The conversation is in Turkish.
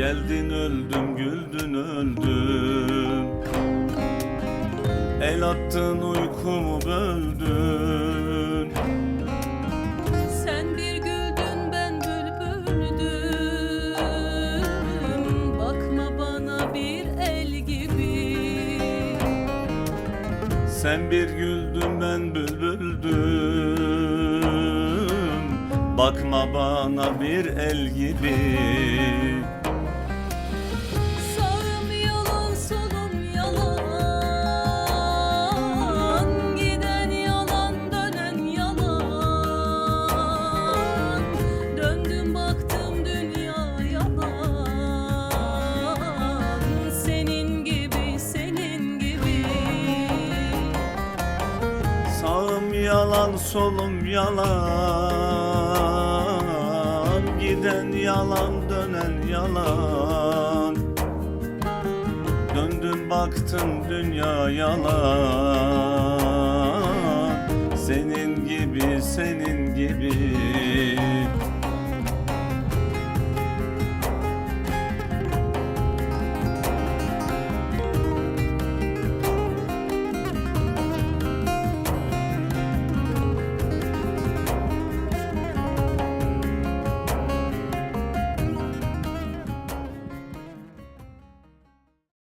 Geldin öldüm, güldün öldüm. El attın uykumu böldün. Sen bir güldün ben bülbüldüm. Bakma bana bir el gibi. Sen bir güldün ben bülbüldüm. Bakma bana bir el gibi yalan solum yalan Giden yalan dönen yalan. Döndüm baktım dünya yalan Senin gibi senin gibi